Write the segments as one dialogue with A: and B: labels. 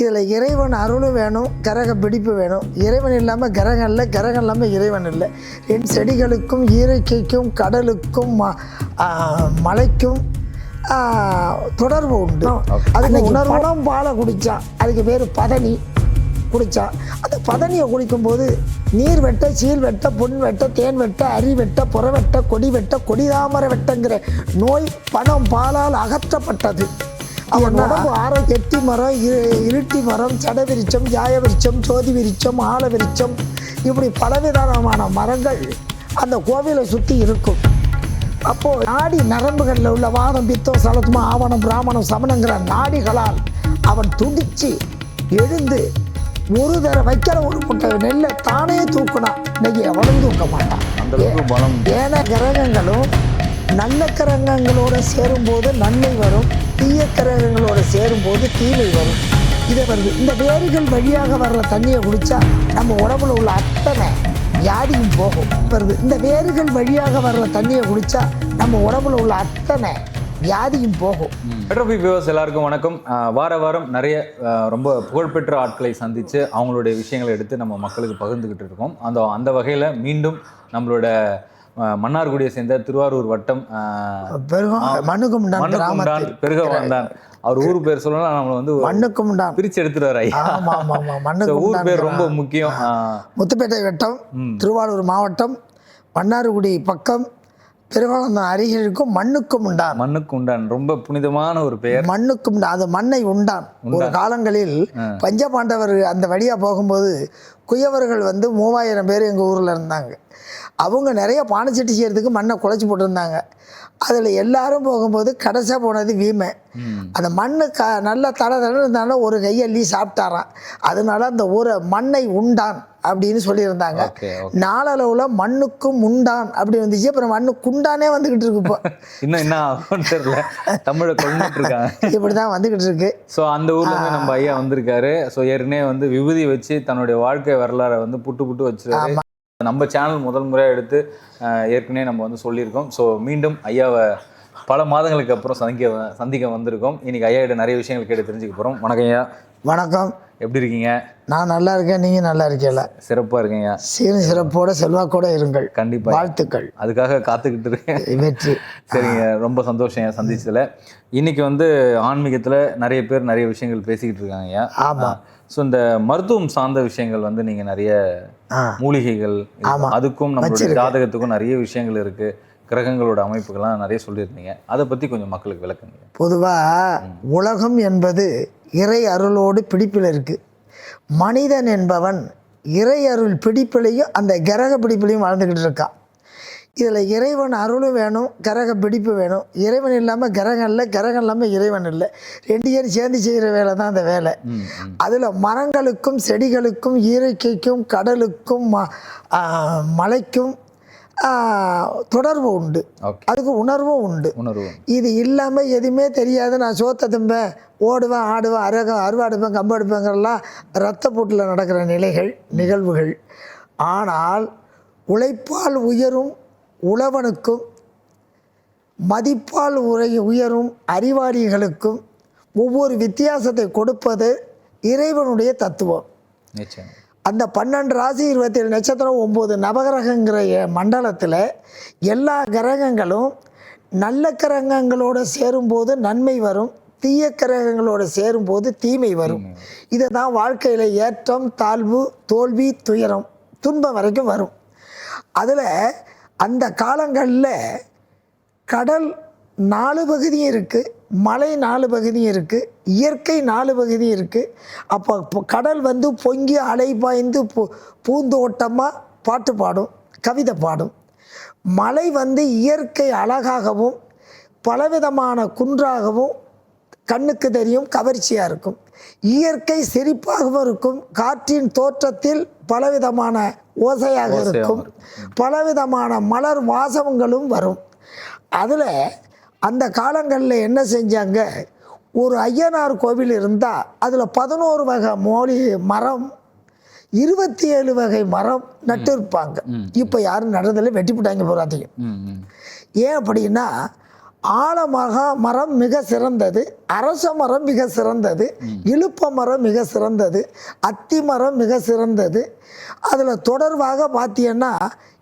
A: இதில் இறைவன் அருளும் வேணும் கரக பிடிப்பு வேணும். இறைவன் இல்லாமல் கிரகம் இல்லை கிரகம் இல்லாமல் இறைவன் இல்லை. என் செடிகளுக்கும் இயற்கைக்கும் கடலுக்கும் மலைக்கும் தொடர்பு உண்டு. அதுக்கு உணர்வனம் பாலை குடித்தா அதுக்கு பேர் பதனி குடித்தா அந்த பதனியை குடிக்கும்போது நீர் வெட்ட சீல் வெட்ட பொன் வெட்ட தேன் வெட்ட அரி வெட்ட புற வெட்ட கொடி வெட்ட கொடிதாமரை வெட்டங்கிற நோய் பணம் பாலால் அகற்றப்பட்டது. அவன் உடம்பு ஆரோக்கிய எட்டி மரம் இரு- இருட்டி மரம் சட விரிச்சம் ஜாய விரிச்சம் சோதி விரிச்சம் ஆல விரிச்சம் இப்படி பலவிதமான மரங்கள் அந்த கோவிலை சுற்றி இருக்கும். அப்போ நாடி நரம்புகளில் உள்ள வாதம் பித்தம் சலத்துமா ஆவணம் பிராமணம் சமணங்கிற நாடிகளால் அவன் துடிச்சு எழுந்து ஒரு தர வைக்கிற ஒரு முட்டை நெல்லை தானே தூக்குனான் இன்னைக்கு எவனும் தூக்க மாட்டான். ஏன கிரகங்களும் நல்ல கிரகங்களோட சேரும்போது நன்மை வரும். தீய கிரகங்களோட சேரும்போது தீமை வரும். இதை வருது இந்த வேர்கள் வழியாக வர்ற தண்ணியை குடித்தா நம்ம உடம்புல உள்ள அத்தனை வியாதியும் போகும். வருது இந்த வேர்கள் வழியாக வர்ற தண்ணியை குடித்தா நம்ம உடம்புல உள்ள அத்தனை வியாதியும் போகும்.
B: பெட்ரோபி வியூவர்ஸ் எல்லாருக்கும் வணக்கம். வார வாரம் நிறைய ரொம்ப புகழ்பெற்ற ஆட்களை சந்தித்து அவங்களுடைய விஷயங்களை எடுத்து நம்ம மக்களுக்கு பகிர்ந்துக்கிட்டு இருக்கோம். அந்த அந்த வகையில் மீண்டும் நம்மளோட மன்னார்குடியை சேர்ந்த திருவாரூர் வட்டம்
A: கிராமத்தில்.
B: பெருக வந்தான் அவர் ஊர் பேர் சொல்லலாம் நம்மளை வந்து
A: மண்ணுக்கும்டான்
B: பிரிச்சு எடுத்துருவார் ஐயா. ஊர் பேர் ரொம்ப முக்கியம்.
A: முத்துப்பேட்டை வட்டம். திருவாரூர் மாவட்டம் மன்னார்குடி பக்கம் திருவனந்தம் அருகில் இருக்கும் மண்ணுக்கும் உண்டான்
B: மண்ணுக்கு உண்டான் ரொம்ப புனிதமான ஒரு பெயர்.
A: மண்ணுக்கும் உண்டான் அது மண்ணை உண்டான். ஒரு காலங்களில் பஞ்சபாண்டவர் அந்த வழியாக போகும்போது குயவர்கள் வந்து மூவாயிரம் பேர் எங்கள் ஊரில் இருந்தாங்க. அவங்க நிறைய பானைச்சட்டி செய்யறதுக்கு மண்ணை குழச்சி போட்டிருந்தாங்க. அதில் எல்லாரும் போகும்போது கடைசியாக போனது வீமை. அந்த மண்ணு க நல்ல தலை தலை இருந்தாலும் ஒரு கையள்ளி சாப்பிட்டாராம். அதனால அந்த ஊரை மண்ணை உண்டான் அப்படின்னு சொல்லியிருந்தாங்க. நாளளவில் மண்ணுக்கும் உண்டான் அப்படி வந்துச்சு. அப்புறம் மண்ணு குண்டானே வந்துக்கிட்டு இருக்கு இப்போ.
B: இன்னும் என்ன தெரியல. தமிழை கொண்டுட்டு இருக்காங்க.
A: இப்படி தான் வந்துக்கிட்டு இருக்கு.
B: ஸோ அந்த ஊர்ல நம்ம ஐயா வந்திருக்காரு. ஸோ ஏற்கனவே வந்து விபூதி வச்சு தன்னுடைய வாழ்க்கை வரலாறை வந்து புட்டு புட்டு வச்சிருக்காரு. நம்ம சேனல் முதல் முறையாக எடுத்து ஏற்கனவே நம்ம வந்து சொல்லியிருக்கோம். ஸோ மீண்டும் ஐயாவை பல மாதங்களுக்கு அப்புறம் சந்திக்க சந்திக்க வந்திருக்கோம். இன்னைக்கு ஐயா கிட்ட நிறைய விஷயங்கள் கேட்டு தெரிஞ்சுக்க போகிறோம் வணக்கம் ஐயா.
A: வணக்கம்.
B: எப்படி இருக்கீங்க?
A: நான் நல்லா இருக்கேன். நீங்கள் நல்லா இருக்கீங்களா?
B: சிறப்பாக இருக்கீங்க
A: சீரும் சிறப்போட செல்வாக்கோட இருங்கள்.
B: கண்டிப்பா.
A: வாழ்த்துக்கள்.
B: அதுக்காக காத்துக்கிட்டு இருக்கேன்.
A: வெற்றி.
B: சரிங்க. ரொம்ப சந்தோஷம் ஐயா சந்திச்சதுல. இன்னைக்கு வந்து ஆன்மீகத்துல நிறைய பேர் நிறைய விஷயங்கள் பேசிக்கிட்டு இருக்காங்க ஐயா.
A: ஆமா.
B: ஸோ இந்த மருத்துவம் சார்ந்த விஷயங்கள் வந்து நீங்க நிறைய மூலிகைகள் இருக்கு.
A: ஆமா.
B: அதுக்கும் நம்மளுடைய. ஜாதகத்துக்கும் நிறைய விஷயங்கள் இருக்கு கிரகங்களோட அமைப்புகள்லாம் நிறைய சொல்லியிருந்தீங்க அதை பத்தி கொஞ்சம் மக்களுக்கு விளக்குங்க
A: பொதுவாக உலகம் என்பது இறை அருளோடு பிடிப்பில் இருக்கு மனிதன் என்பவன் இறை அருள் பிடிப்பிலையும் அந்த கிரக பிடிப்பிலையும் வாழ்ந்துக்கிட்டு இருக்கான் இதில் இறைவன் அருளும் வேணும் கிரக பிடிப்பு வேணும். இறைவன் இல்லாமல் கிரகம் இல்லை கிரகம் இல்லாமல் இறைவன் இல்லை. ரெண்டு பேரும் சேர்ந்து செய்கிற வேலை தான் அந்த வேலை. அதில் மரங்களுக்கும் செடிகளுக்கும் இயற்கைக்கும் கடலுக்கும் மலைக்கும் தொடர்பு உண்டு. அதுக்கு உணர்வும் உண்டு.
B: உணர்வு
A: இது இல்லாமல் எதுவுமே தெரியாது. நான் சோத்த திம்பேன் ஓடுவேன் ஆடுவேன் அரகம் அருவாடுப்பேன் கம்பு எடுப்பேங்கிறலாம் ரத்தப்பூட்டில் நடக்கிற நிலைகள் நிகழ்வுகள். ஆனால் உழைப்பால் உயரும் உழவனுக்கும் மதிப்பால் உரை உயரும் அறிவாளிகளுக்கும் ஒவ்வொரு வித்தியாசத்தை கொடுப்பது இறைவனுடைய தத்துவம். அந்த பன்னெண்டு ராசி இருபத்தேழு நட்சத்திரம் ஒம்பது நவகிரகங்கிற மண்டலத்தில் எல்லா கிரகங்களும் நல்ல கிரகங்களோட சேரும்போது நன்மை வரும் தீய கிரகங்களோட சேரும்போது தீமை வரும். இதை தான் வாழ்க்கையில் ஏற்றம் தாழ்வு தோல்வி துயரம் துன்பம் வரைக்கும் வரும். அதில் அந்த காலங்களில் கடல் நாலு பகுதியும் இருக்குது மலை நாலு பகுதியும் இருக்குது இயற்கை நாலு பகுதியும் இருக்குது அப்போ கடல் வந்து பொங்கி அலை பாய்ந்து பூ பூந்தோட்டமாக பாட்டு பாடும் கவிதை பாடும். மலை வந்து இயற்கை அழகாகவும் பலவிதமான குன்றாகவும் கண்ணுக்கு தெரியும் கவர்ச்சியாக இருக்கும். இயற்கை சிரிப்பாகவும் இருக்கும் காற்றின் தோற்றத்தில் பலவிதமான ஓசையாக இருக்கும். பலவிதமான மலர் வாசகங்களும் வரும். அதில் அந்த காலங்களில் என்ன செஞ்சாங்க? ஒரு ஐயனார் கோவில் இருந்தால் அதில் பதினோரு வகை மோலி மரம் இருபத்தி ஏழு வகை மரம் நட்டு இருப்பாங்க. இப்போ யாரும் நடுறதில்ல வெட்டி போட்டாங்க போகிறாதையும்
B: ம் ம்.
A: ஏன் அப்படின்னா ஆலமக மரம் மிக சிறந்தது அரச மரம் மிக சிறந்தது இழுப்ப மரம் மிக சிறந்தது அத்தி மரம் மிக சிறந்தது. அதில் தொடர்பாக பார்த்தீங்கன்னா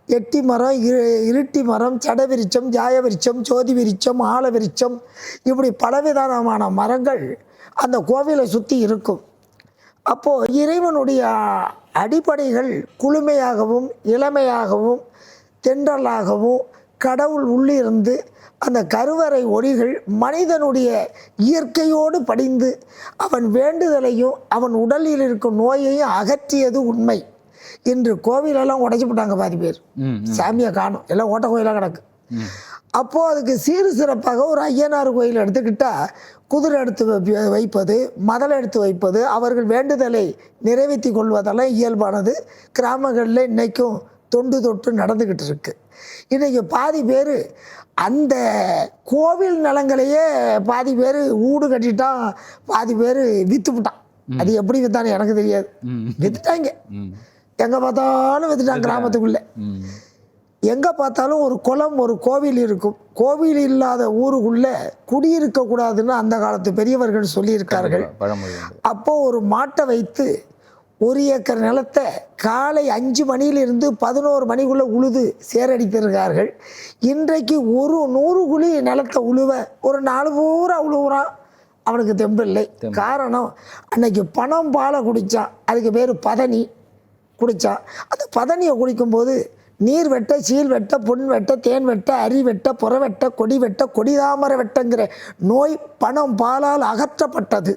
A: எட்டி மரம் இரு இருட்டி மரம் சடவிருச்சம் ஜாயவிருச்சம் ஜோதி விருச்சம் ஆல விருச்சம் இப்படி பலவிதமான மரங்கள் அந்த கோவிலை சுற்றி இருக்கும். அப்போது இறைவனுடைய அடிப்படைகள் குளுமையாகவும் இளமையாகவும் தென்றலாகவும் கடவுள் உள்ளிருந்து அந்த கருவறை ஒளிகள் மனிதனுடைய இயற்கையோடு படிந்து அவன் வேண்டுதலையும் அவன் உடலில் இருக்கும் நோயையும் அகற்றியது உண்மை இன்று கோவிலெல்லாம் உடைச்சு போட்டாங்க பாதி பேர். சாமியை காணும். எல்லாம் ஓட்ட கோயிலாக கிடக்கு. அப்போது அதுக்கு சீரு சிறப்பாக ஒரு ஐயனார் கோயில் எடுத்துக்கிட்டால் குதிரை எடுத்து வைப்ப- வைப்பது மதலை எடுத்து வைப்பது அவர்கள் வேண்டுதலை நிறைவேற்றி கொள்வதெல்லாம் இயல்பானது. கிராமங்களில் இன்னைக்கும் தொண்டு தொட்டு நடந்துக்கிட்டு இருக்கு இன்றைக்கி பாதி பேர் அந்த கோவில் நிலங்களையே பாதி பேர் ஊடு கட்டிட்டான் பாதி பேர் விற்றுப்புட்டான் அது எப்படி வித்தான்னு எனக்கு தெரியாது. வித்துட்டாங்க. எங்கே பார்த்தாலும் வித்துட்டாங்க. கிராமத்துக்குள்ளே. எங்கே பார்த்தாலும் ஒரு குளம் ஒரு கோவில் இருக்கும். கோவில் இல்லாத ஊருக்குள்ளே குடியிருக்கக்கூடாதுன்னு அந்த காலத்து பெரியவர்கள் சொல்லியிருக்கார்கள்.
B: பழமொழி உண்டு.
A: அப்போ ஒரு மாட்டை வைத்து ஒரு ஏக்கர் நிலத்தை காலை அஞ்சு மணியிலிருந்து பதினோரு மணிக்குள்ளே உழுது சேரடித்திருக்கார்கள் இன்றைக்கு ஒரு நூறு குழி நிலத்தை உழுவ ஒரு நாலு பூரா உழுவுறான். அவனுக்கு தெம்பில்லை காரணம் அன்னைக்கு பணம் பாலை குடித்தான் அதுக்கு பேர் பதனி குடித்தான் அந்த பதனியை குடிக்கும்போது நீர் வெட்ட சீல் வெட்ட புண் வெட்ட தேன் வெட்ட அரி வெட்ட புற வெட்ட கொடி வெட்ட கொடிதாமரை வெட்டங்கிற நோய் பணம் பாலால் அகற்றப்பட்டது.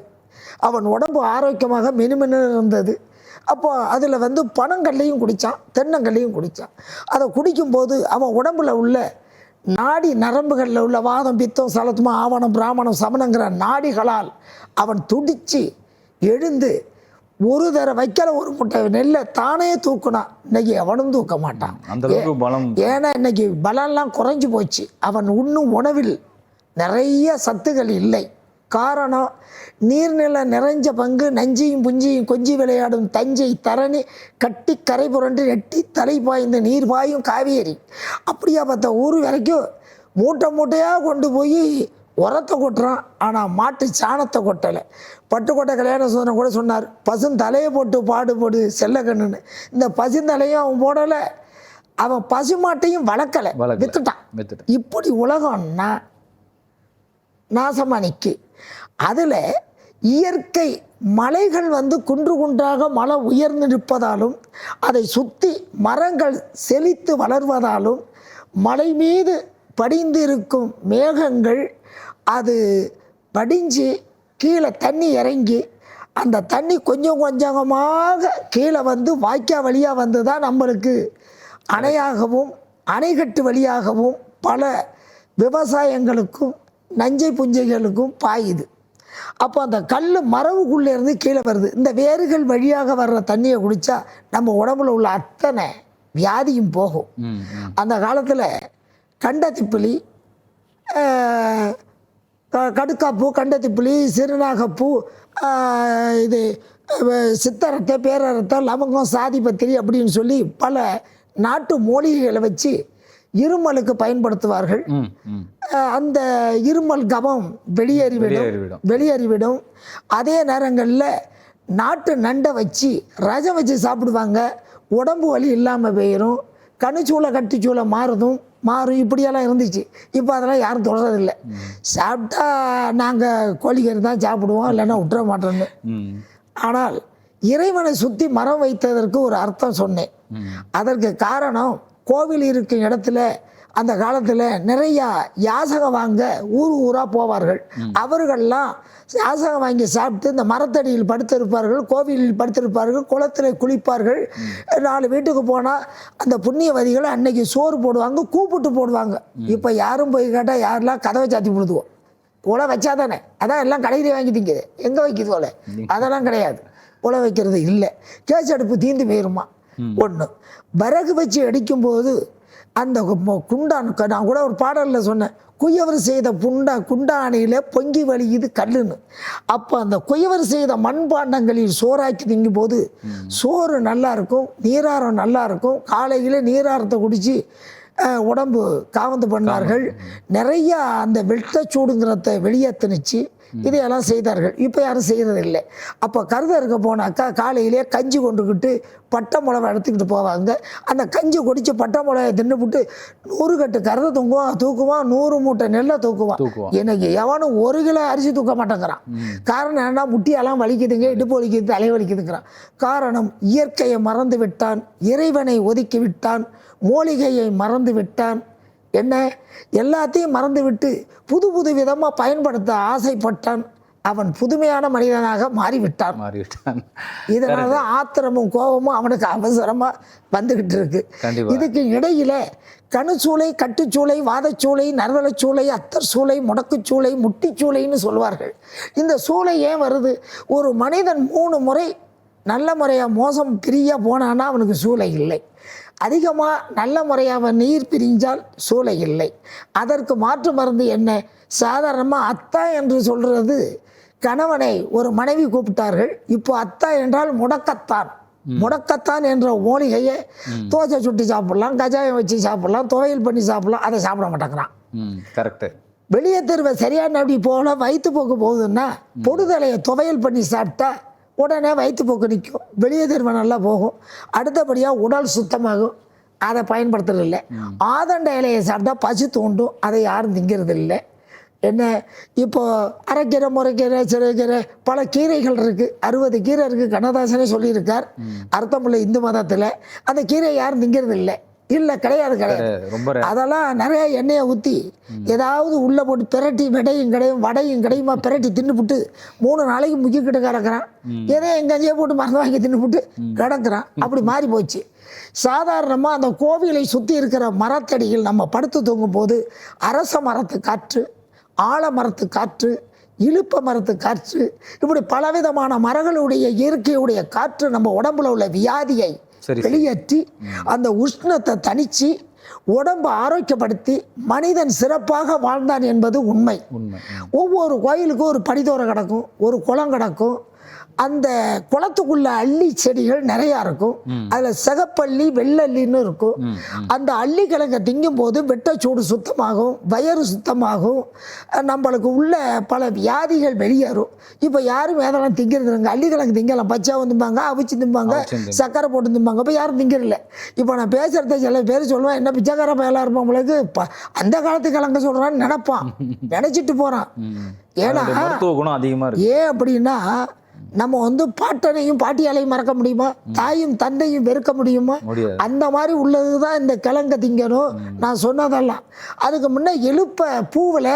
A: அவன் உடம்பு ஆரோக்கியமாக மெனுமெனு இருந்தது அப்போ அதில் வந்து பனங்கல்லையும் குடித்தான் தென்னங்கல்லையும் குடித்தான் அதை குடிக்கும்போது அவன் உடம்புல உள்ள நாடி நரம்புகளில் உள்ள வாதம் பித்தம் சலத்துமா ஆவணம் பிராமணம் சமணங்கிற நாடிகளால் அவன் துடிச்சு எழுந்து ஒரு தர வைக்கல ஒரு முட்டை நெல்லை தானே தூக்குனான் இன்னைக்கு எவனும் தூக்க மாட்டான்.
B: அந்த அளவுக்கு பலம்.
A: ஏன்னா இன்னைக்கு பலம்லாம் குறைஞ்சு போச்சு. அவன் உண்ணும் உணவில் நிறைய சத்துக்கள் இல்லை. காரணம் நீர்நில நிறைஞ்ச பங்கு நஞ்சியும் புஞ்சியும் கொஞ்சி விளையாடும் தஞ்சை தரணி கட்டி கரை புரண்டு நெட்டி தலை பாய்ந்த நீர் பாயும் காவேரி. அப்படியா பார்த்த ஊர் வரைக்கும் மூட்டை மூட்டையாக கொண்டு போய் உரத்தை கொட்டுறான். ஆனால் மாட்டு சாணத்தை கொட்டலை. பட்டுக்கோட்டை கல்யாண சுதனம் கூட சொன்னார் பசும் தலையை போட்டு பாடுபடு செல்லக்கண்ணுன்னு இந்த பசுந்தலையும் அவன் போடலை. அவன் பசுமாட்டையும் வளர்க்கலை. வித்துட்டேன். இப்படி உலகம்னா நாசமாக நிற்கு அதில் இயற்கை மலைகள் வந்து குன்று குன்றாக மலை உயர்ந்து நிற்பதாலும் அதை சுற்றி மரங்கள் செழித்து வளர்வதாலும் மலை மீது படிந்து இருக்கும் மேகங்கள் அது படிஞ்சு கீழே தண்ணி இறங்கி அந்த தண்ணி கொஞ்சம் கொஞ்சமாக கீழே வந்து வாய்க்கா வழியாக வந்து தான் நம்மளுக்கு அணையாகவும் அணைக்கட்டு வழியாகவும் பல விவசாயங்களுக்கும் நஞ்சை புஞ்சைகளுக்கும் பாயுது. அப்போ அந்த கல் மரவுக்குள்ளே இருந்து கீழே வருது. இந்த வேர்கள் வழியாக வர்ற தண்ணியை குடித்தா நம்ம உடம்புல உள்ள அத்தனை வியாதியும் போகும். அந்த காலத்தில் கண்டத்திப்பிலி கடுக்காப்பூ கண்டத்திப்பிலி சிறுநாகப்பூ இது சித்தரத்தை பேரரத்தை லவங்கம் சாதிபத்திரி அப்படின்னு சொல்லி பல நாட்டு மூலிகைகளை வச்சு இருமலுக்கு பயன்படுத்துவார்கள். அந்த இருமல் கபம் வெளியேறிவிடும்.
B: வெளியேறிவிடும்.
A: அதே நேரங்களில் நாட்டு நண்டை வச்சு ரசம் வச்சு சாப்பிடுவாங்க. உடம்பு வலி இல்லாமல் போயிடும் கணுச்சூளை கட்டிச்சூளை மாறுதும். மாறும். இப்படியெல்லாம் இருந்துச்சு. இப்போ அதெல்லாம் யாரும் தொடரதில்லை. சாப்பிட்டா நாங்கள் கோழிக்கறி தான் சாப்பிடுவோம். இல்லைன்னா விட்டுற மாட்டோன்னு
B: ம்.
A: ஆனால் இறைவனை சுற்றி மரம் வைத்ததற்கு ஒரு அர்த்தம் சொன்னேன். அதற்கு காரணம் கோவில் இருக்கும் இடத்துல அந்த காலத்தில் நிறையா யாசகம் வாங்க ஊர் ஊராக போவார்கள். அவர்கள்லாம் யாசகம் வாங்கி சாப்பிட்டு இந்த மரத்தடியில் படுத்திருப்பார்கள் கோவிலில் படுத்திருப்பார்கள் குளத்தில் குளிப்பார்கள். நாலு வீட்டுக்கு போனால் அந்த புண்ணியவதிகளை அன்னைக்கு சோறு போடுவாங்க கூப்பிட்டு போடுவாங்க. இப்போ யாரும் போய் கேட்டால் யாரெல்லாம் கதவை சாத்தி விடுதுவோம் உலை வச்சாதானே அதான் எல்லாம் கடையிலே வாங்கி திங்குது எங்கே வைக்குது உலை அதெல்லாம் கிடையாது. உலை வைக்கிறது இல்லை. கேஸ் அடுப்பு தீந்து போயிருமா? ஒன்று விறகு வச்சு அடிக்கும்போது அந்த குண்டான் நான் கூட ஒரு பாடலில் சொன்னேன். குயவர் செய்த புண்டா குண்டானியில் பொங்கி வலியுது கல்லுன்னு. அப்போ அந்த குயவர் செய்த மண்பாண்டங்களில் சோறாக்கி திங்கும் போது சோறு நல்லா இருக்கும் நீராரம் நல்லா இருக்கும் காலையில் நீராரத்தை குடித்து உடம்பு காவந்து பண்ணார்கள். நிறைய அந்த வெட்டச்சூடுங்கிறத வெளியே திணிச்சு இதையெல்லாம் செய்தார்கள். இப்போ யாரும் செய்கிறதில்லை அப்போ கருத இருக்க போனாக்கா காலையிலே கஞ்சி கொண்டுக்கிட்டு பட்டை மிளகா எடுத்துக்கிட்டு போவாங்க. அந்த கஞ்சி குடிச்சு பட்டை மிளகாய் தின்னுபிட்டு நூறு கட்டு கருதை தூங்குவான் தூக்குவான் நூறு மூட்டை நெல்லை தூக்குவான் எனக்கு எவனும் ஒரு கிலோ அரிசி தூக்க மாட்டேங்கிறான். காரணம் என்ன முட்டியெல்லாம் வலிக்குதுங்க இடுப்பு வலிக்குது தலை வலிக்குதுங்கிறான். காரணம் இயற்கையை மறந்து விட்டான் இறைவனை ஒதுக்கி விட்டான் மூலிகையை மறந்து விட்டான் என்ன? எல்லாத்தையும் மறந்து விட்டு புது புது விதமாக பயன்படுத்த ஆசைப்பட்டான். அவன் புதுமையான மனிதனாக மாறிவிட்டான்.
B: மாறிவிட்டான்.
A: இதனால தான் ஆத்திரமும் கோபமும் அவனுக்கு அவசரமாக வந்துக்கிட்டு இருக்கு. இதுக்கு இடையில கணுச்சூளை கட்டுச்சூளை வாதச்சூளை நர்வலச்சூளை அத்தர் சூளை முடக்குச்சூளை முட்டிச்சூளைன்னு சொல்வார்கள். இந்த சூளை ஏன் வருது? ஒரு மனிதன் மூணு முறை நல்ல முறையாக மோசம் பிரியா போனான்னா அவனுக்கு சூளை இல்லை. அதிகமாக நல்ல முறையாக நீர் பிரிஞ்சால் சூளை இல்லை. அதற்கு மாற்று மருந்து என்ன? சாதாரணமாக அத்தா என்று சொல்கிறது கணவனை ஒரு மனைவி கூப்பிட்டார்கள். இப்போ அத்தா என்றால் முடக்கத்தான். முடக்கத்தான் என்ற மூலிகையை தோசை சுட்டு சாப்பிடலாம் கஜாயம் வச்சு சாப்பிடலாம் துவையல் பண்ணி சாப்பிடலாம் அதை சாப்பிட மாட்டேங்கிறான்.
B: கரெக்டு
A: வெளியே தெருவை சரியான அப்படி போகல வயிற்றுப்போக்கு போகுதுன்னா பொடுதலையை துவையல் பண்ணி சாப்பிட்டா உடனே வயிற்றுப்போக்கு நிற்கும். வெளியே தெருவை நல்லா போகும். அடுத்தபடியாக உடல் சுத்தமாகும். அதை பயன்படுத்துறதில்ல. ஆதண்ட இலையை சாப்பிட்டா பசி தூண்டும். அதை யாரும் திங்கிறது இல்லை என்ன? இப்போ அரைக்கீரை முறைக்கீரை சிறுகீரை பல கீரைகள் இருக்குது அறுபது கீரை இருக்குது கண்ணதாசனே சொல்லியிருக்கார். அர்த்தமுள்ள இந்து மதத்தில் அந்த கீரை யாரும் திங்கிறது இல்லை இல்லை கிடையாது கிடையாது.
B: ரொம்ப.
A: அதெல்லாம் நிறைய எண்ணெயை ஊற்றி ஏதாவது உள்ளே போட்டு பிரட்டி விடையும் கிடையும் வடையும் கிடையுமா பிரட்டி தின்னுபுட்டு மூணு நாளைக்கு முக்கிக்கிட்டு கிடக்குறான் எதோ எங்கேயே போட்டு மருந்து வாங்கி தின்னுபுட்டு கிடக்குறான். அப்படி மாறி போச்சு. சாதாரணமாக அந்த கோவிலை சுற்றி இருக்கிற மரத்தடியில் நம்ம படுத்து தூங்கும் போது அரச மரத்து காற்று ஆலமரத்து காற்று இழுப்ப மரத்து காற்று இப்படி பலவிதமான மரங்களுடைய இயற்கையுடைய காற்று நம்ம உடம்புல உள்ள வியாதியை. வெளியேற்றி அந்த உஷ்ணத்தை தணிச்சு உடம்பை ஆரோக்கியப்படுத்தி மனிதன் சிறப்பாக வாழ்ந்தான் என்பது உண்மை. ஒவ்வொரு கோயிலுக்கும் ஒரு படிதோரை கிடக்கும் ஒரு குளம் கிடக்கும் அந்த குளத்துக்குள்ள அள்ளி செடிகள் நிறையா இருக்கும். அதில் சிகப்பள்ளி வெள்ளல்லின்னு இருக்கும். அந்த அள்ளி கிழங்கை திங்கும் போது வெட்டச்சூடு சுத்தமாகும் வயிறு சுத்தமாகும். நம்மளுக்கு உள்ள பல வியாதிகள் வெளியேறும். இப்போ யாரும் அதெல்லாம் திங்கிறது இல்லைங்க. அள்ளி கிழங்கு திங்கலாம். பச்சையாவும் திம்பாங்க அவிச்சு திம்பாங்க. சக்கரை போட்டு திம்பாங்க. இப்போ யாரும் திங்கிறதில்ல. இப்போ நான் பேசுகிறத சில பேர் சொல்லுவேன் என்ன பிச்சைக்கார பயலாக இருப்பவங்களுக்கு ப அந்த காலத்து கிழங்கு சொல்கிறான்னு நினைப்பான். நினச்சிட்டு போகிறான். ஏன்னா ஏன் அப்படின்னா நம்ம வந்து பாட்டனையும் பாட்டியாலையும் மறக்க முடியுமா? தாயும் தந்தையும் வெறுக்க முடியுமா? அந்த மாதிரி உள்ளது தான் இந்த கிழங்க திங்கணும். நான் சொன்னதெல்லாம். அதுக்கு முன்னே எழுப்ப பூவில்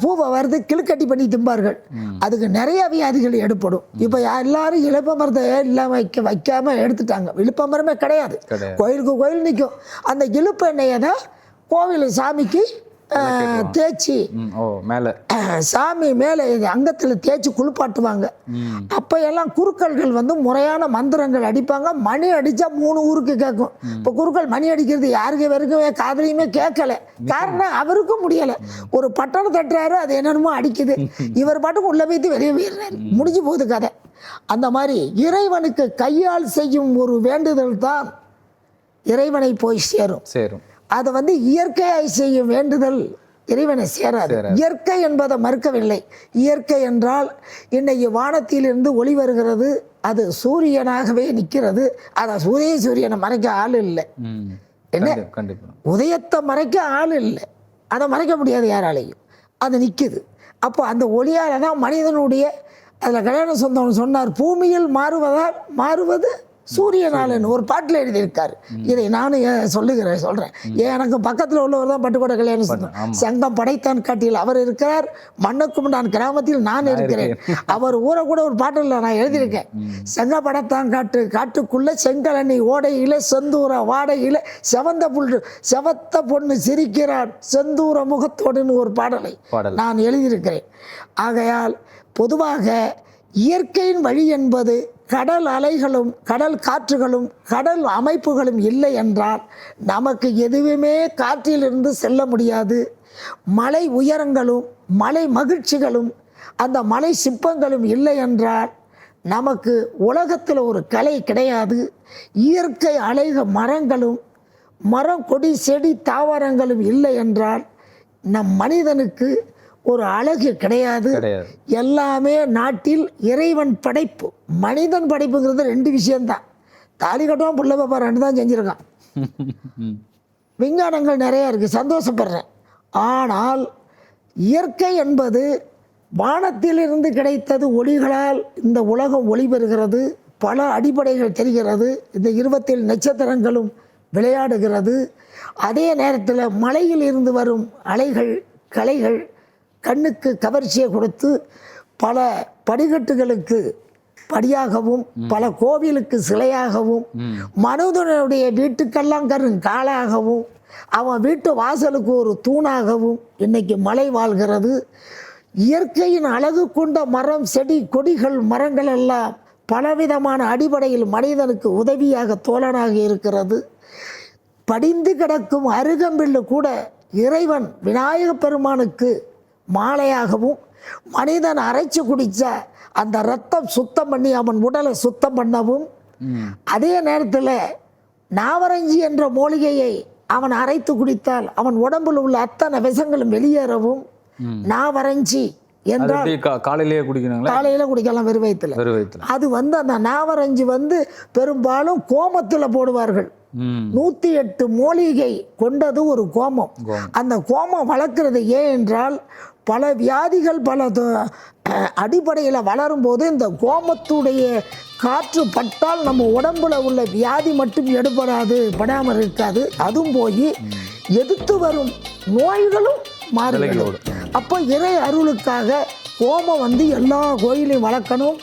A: பூவை வறுத்து கிளுக்கட்டி பண்ணி திம்பார்கள். அதுக்கு நிறைய வியாதிகள் ஏற்படும். இப்போ எல்லாரும் இழுப்ப மரத்தை இல்லாம வைக்க வைக்காம எடுத்துட்டாங்க. இழுப்ப மரமே கிடையாது. கோயிலுக்கு கோயில் நிற்கும் அந்த இழுப்பு எண்ணெயை தான் கோவில் சாமிக்கு தேய்ச்சி.
B: மேல.
A: சாமி மேலே அங்கத்தில் தேய்ச்சி குளிப்பாட்டுவாங்க. அப்போ எல்லாம் குருக்கள்கள் வந்து முறையான மந்திரங்கள் அடிப்பாங்க. மணி அடித்தா மூணு ஊருக்கு கேட்கும். இப்போ குருக்கள் மணி அடிக்கிறது யாருக்கு வரைக்கும் காதலையுமே கேட்கல. காரணம் அவருக்கும் முடியலை. ஒரு பட்டணம் தட்டுறாரு அது என்னென்னமோ அடிக்குது. இவர் பாட்டுக்கு உள்ள போய்த்து வெளியே போயிடுறாரு. முடிஞ்சு போகுது கதை. அந்த மாதிரி இறைவனுக்கு கையால் செய்யும் ஒரு வேண்டுதல் தான் இறைவனை போய் சேரும்.
B: சேரும்.
A: அதை வந்து இயற்கையாய் செய்யும் வேண்டுதல். இறைவனை சேராது. இயற்கை என்பதை மறுக்கவில்லை. இயற்கை என்றால் இன்னைக்கு வானத்திலிருந்து ஒளி வருகிறது. அது சூரியனாகவே நிற்கிறது. அதை சூரிய சூரியனை மறைக்க ஆள் இல்லை. என்ன? உதயத்தை மறைக்க ஆள் இல்லை. அதை மறைக்க முடியாது யாராலையும். அது நிற்குது அப்போ அந்த ஒளியால் தான் மனிதனுடைய அதில் கல்யாண சொந்தம் சொன்னார் பூமியில் மாறுவதால் மாறுவது சூரியனாலன் ஒரு பாட்டில் எழுதியிருக்காரு. இதை நானும் ஏன் சொல்லுகிறேன் சொல்கிறேன் ஏன் எனக்கு பக்கத்தில் உள்ளவர் தான் பட்டுக்கோட்டை கல்யாண சொந்தம்
B: ஆமா.
A: சங்கம் படைத்தான் காட்டில் அவர் இருக்கிறார் மண்ணுக்கும் நான் கிராமத்தில் நான் இருக்கிறேன். அவர் ஊரை கூட ஒரு பாட்டில் நான் எழுதியிருக்கேன். சங்க படைத்தான் காட்டு காட்டுக்குள்ள செங்கலனி ஓடையில செந்தூர வாடையில செவந்த புல் செவத்த பொண்ணு சிரிக்கிறான் செந்தூர முகத்தோடுன்னு ஒரு பாடல். நான் எழுதியிருக்கிறேன். ஆகையால் பொதுவாக இயற்கையின் வழி என்பது கடல் அலைகளும் கடல் காற்றுகளும் கடல் அமைப்புகளும் இல்லை என்றால் நமக்கு எதுவுமே காற்றிலிருந்து செல்ல முடியாது. மலை உயரங்களும் மலை மகிழ்ச்சிகளும் அந்த மலை சிற்பங்களும் இல்லை என்றால் நமக்கு உலகத்தில் ஒரு கலை கிடையாது. இயற்கை அலைக மரங்களும் மரம் கொடி செடி தாவரங்களும் இல்லை என்றால் நம் மனிதனுக்கு ஒரு அழகு கிடையாது. எல்லாமே நாட்டில் இறைவன் படைப்பு மனிதன் படைப்புங்கிறது ரெண்டு விஷயம்தான். தாலி கட்டுவான் புள்ள பாப்பா ரெண்டு தான் செஞ்சுருக்கான். விஞ்ஞானங்கள் நிறையா இருக்குது சந்தோஷப்படுறேன். ஆனால் இயற்கை என்பது வானத்திலிருந்து கிடைத்தது ஒளிகளால் இந்த உலகம் ஒளி பெறுகிறது பல அடிப்படைகள் தெரிகிறது இந்த இருபத்தேழு நட்சத்திரங்களும் விளையாடுகிறது. அதே நேரத்தில் மலையில் இருந்து வரும் அலைகள் கலைகள் கண்ணுக்கு கவர்ச்சியை கொடுத்து பல படிக்கட்டுகளுக்கு படியாகவும் பல கோவிலுக்கு சிலையாகவும் மனிதனுடைய வீட்டுக்கெல்லாம் கரும் காலாகவும் அவன் வீட்டு வாசலுக்கு ஒரு தூணாகவும் இன்னைக்கு மலை வாழ்கிறது. இயற்கையின் அழகு கொண்ட மரம் செடி கொடிகள் மரங்கள் எல்லாம் பலவிதமான அடிப்படையில் மனிதனுக்கு உதவியாக தோழனாக இருக்கிறது. படிந்து கிடக்கும் அருகம்பில்லு கூட இறைவன் விநாயக பெருமானுக்கு மாலையாகவும் மனிதன் அரைச்சு குடிச்சா அந்த ரத்தம் சுத்தம் பண்ணி அவன் உடலை சுத்தம் பண்ணவும். அதே நேரத்தில் நாவரஞ்சி என்ற மூலிகையை அவன் அரைத்து குடித்தால் அவன் உடம்பில் உள்ள அத்தனை விஷங்களும் வெளியேறவும் நாவரஞ்சி என்றால்
B: காலையிலேயே
A: காலையில் குடிக்கலாம் வெறும்
B: வயிற்றுல
A: அது வந்து அந்த நாவரஞ்சி வந்து பெரும்பாலும் கோமத்தில் போடுவார்கள். நூற்றி எட்டு மூலிகை கொண்டது ஒரு
B: கோமம்.
A: அந்த கோமம் வளர்க்குறது ஏன் என்றால் பல வியாதிகள் பல அடிப்படையில் வளரும்போது இந்த கோமத்துடைய காற்று பட்டால் நம்ம உடம்புல உள்ள வியாதி மட்டும் எடுபடாது படாமல் இருக்காது. அதுவும் போய் எதிர்த்து வரும் நோய்களும் மாறிவிடும் அப்போ இறை அருளுக்காக கோமம் வந்து எல்லா கோயிலையும் வளர்க்கணும்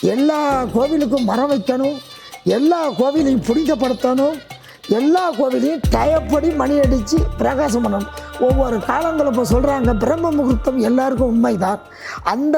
A: எல்லா கோவிலுக்கும் மரம் வைக்கணும் எல்லா கோவிலையும் புனிதப்படுத்தணும் எல்லா கோவிலையும் டயப்படி மணி அடித்து பிரகாசம் பண்ணணும். ஒவ்வொரு காலங்களும் இப்போ சொல்கிறாங்க பிரம்ம முகூர்த்தம் எல்லாருக்கும் உண்மைதான். அந்த